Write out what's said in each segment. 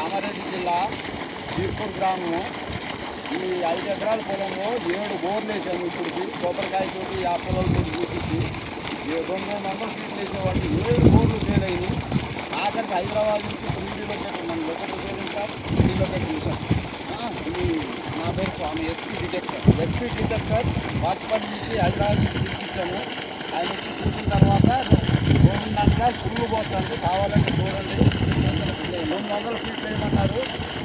కామారెడ్డి జిల్లా తీర్పూర్ గ్రామము. ఈ ఐదు ఎకరాల పొలంలో ఏడు బోర్లు వేసాము ఇప్పటికి. కొబ్బరికాయ తోటి యాపలతో చూపించి. ఈ రెండు రెండు వందల ఫీట్లు వేసేవాడిని. ఏడు బోర్లు ఫెయిల్ అయినాయి ఆఖరికి హైదరాబాద్ నుంచి త్రీ పెట్టాం మన location sir? Three location sir ఇది నా పేరు Swamy SP detector. SP detector Vachpalli నుంచి హైదరాబాద్ నుంచి పిలిపించాను ఆయన వచ్చి చూసిన తర్వాత రెండు వందల ఫీట్లు వేయమన్నారు.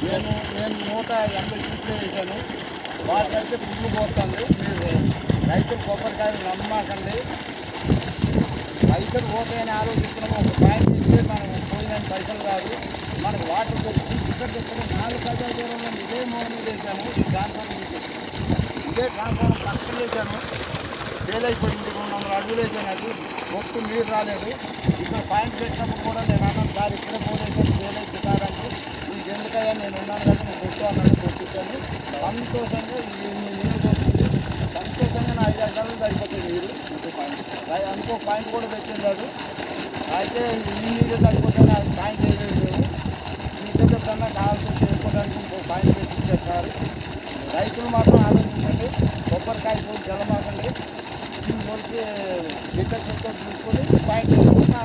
నేను నేను నూట ఎనభై ఫీట్లు వేసాను వాటికైతే ఫుల్ పోతుంది. మీరు రైతులు కొబ్బరికాయలు నమ్మకండి. పైసలు పోతాయని ఆలోచిస్తున్నాము ఒక పాయింట్ ఇస్తే మనం పోయిన పైసలు కాదు. మనకు వాటర్ దొరికి ఇక్కడ ఇక్కడ నాలుగు గజాల దూరంలో ఇదే మోడల్ చేశాను ఈ ట్రాన్స్ఫార్మర్ ఇదే ట్రాన్స్ఫార్మర్ కష్టం చేశాను ఫెయిల్ అయిపోయింది. రెండు వందల అడుగులు వేసాను అది మొత్తం నీరు రాలేదు. ఇక్కడ పాయింట్ పెట్టినప్పుడు కూడా నేను అన్నాను సార్ ఇక్కడే పోలేసాను ఫెయిల్ అయితే కాదంటే నీకు నేను ఉన్నాను కదా నేను కొట్టు అన్నాడు కొట్టించాను సంతోషంగా నీళ్ళు కొట్టింది సంతోషంగా నా ఐదు ఎకరాలు సరిపోతుంది నీరు. ఇంకో పాయింట్ ఇంకో పాయింట్ కూడా పెట్టిండాడు. అయితే ఈ నీరు తగ్గిపోతే నాకు పాయింట్ వేయలేదు మేము మీతో ఎప్పుడన్నా కావాల్సి చేసుకోవడానికి ఇంకో పాయింట్ పెట్టించారు సార్. రైతులు మాత్రం ఆలోచించండి. కొబ్బరికాయ పోయి జలమాకండి. దీని కొరికి లీటర్ చూసుకొని పాయింట్ వేసుకున్న